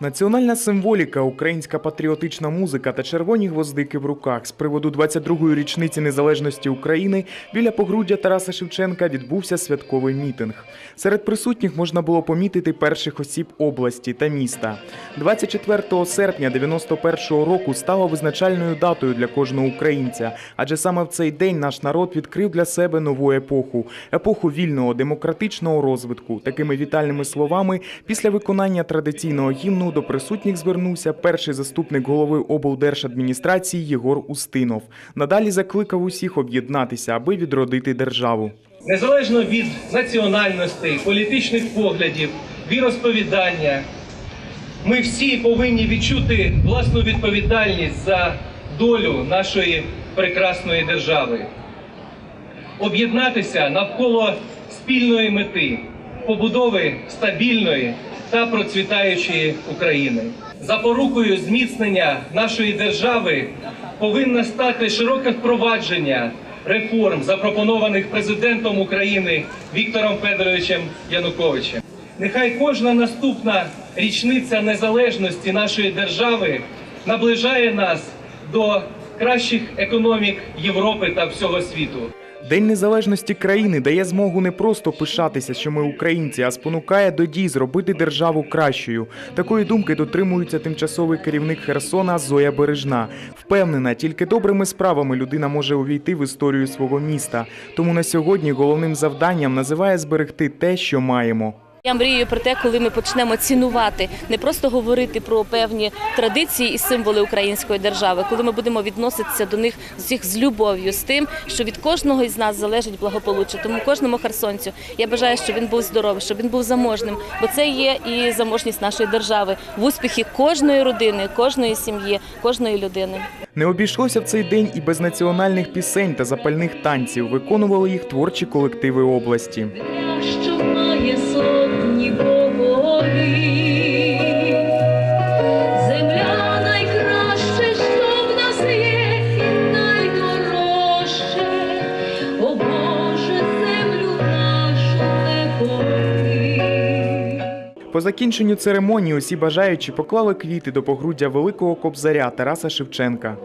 Національна символіка, українська патріотична музика та червоні гвоздики в руках з приводу 22-ї річниці незалежності України біля погруддя Тараса Шевченка відбувся святковий мітинг. Серед присутніх можна було помітити перших осіб області та міста. 24 серпня 91-го року стало визначальною датою для кожного українця, адже саме в цей день наш народ відкрив для себе нову епоху епоху вільного демократичного розвитку. Такими вітальними словами після виконання традиційного гімну до присутніх звернувся перший заступник голови облдержадміністрації Єгор Устинов. Надалі закликав усіх об'єднатися, аби відродити державу. Незалежно від національностей, політичних поглядів, віросповідання, ми всі повинні відчути власну відповідальність за долю нашої прекрасної держави, об'єднатися навколо спільної мети побудови стабільної та процвітаючої України. Запорукою зміцнення нашої держави повинно стати широке впровадження реформ, запропонованих президентом України Віктором Федоровичем Януковичем. Нехай кожна наступна річниця незалежності нашої держави наближає нас до кращих економік Європи та всього світу. День незалежності країни дає змогу не просто пишатися, що ми українці, а спонукає до дій зробити державу кращою. Такої думки дотримується тимчасовий керівник Херсона Зоя Бережна. Впевнена, тільки добрими справами людина може увійти в історію свого міста. Тому на сьогодні головним завданням називає зберегти те, що маємо. Я мрію про те, коли ми почнемо цінувати, не просто говорити про певні традиції і символи української держави, коли ми будемо відноситися до них з усіх з любов'ю, з тим, що від кожного із нас залежить благополуччя. Тому кожному херсонцю я бажаю, щоб він був здоровий, щоб він був заможним, бо це є і заможність нашої держави в успіхі кожної родини, кожної сім'ї, кожної людини. Не обійшлося в цей день і без національних пісень та запальних танців. Виконували їх творчі колективи області. По закінченню церемонії усі бажаючі поклали квіти до погруддя великого кобзаря Тараса Шевченка.